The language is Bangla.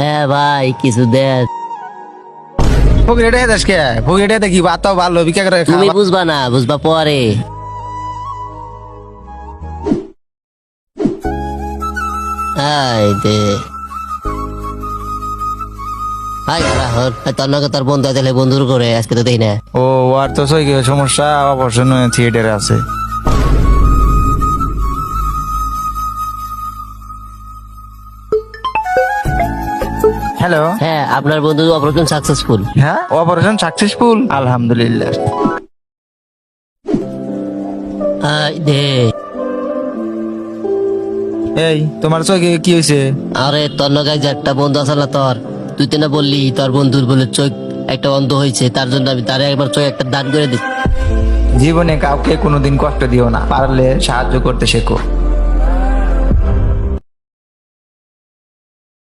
হ্যাঁ ভাই কিছু দেন। ফকির এটা দেশ কে ফকির এটা দেখি বাত ভালো ভিক্ষা করে তুমি বুঝবা না বুঝবা পরে। I they. হাই তোর নাকি তোর বন্ধু আছে বন্ধুর করে আজকে তো না। ও আর তো সই সমস্যা? অপারেশন থিয়েটারে আছে। হ্যালো হ্যাঁ আপনার বন্ধু অপারেশন সাকসেসফুল হ্যাঁ? অপারেশন সাকসেসফুল আলহামদুলিল্লাহ। দে। এই তোমার চোখে কি হয়েছে আরে তোর নগায় যে একটা বন্ধু আছে না তোর? তুই তো না বললি তোর বন্ধুর বলে চোখ একটা অন্ধ হয়েছে তার জন্য আমি তারে একবার চোখ একটা দান করে দিই জীবনে কাউকে কোনোদিন কষ্ট দিও না পারলে সাহায্য করতে শেখো।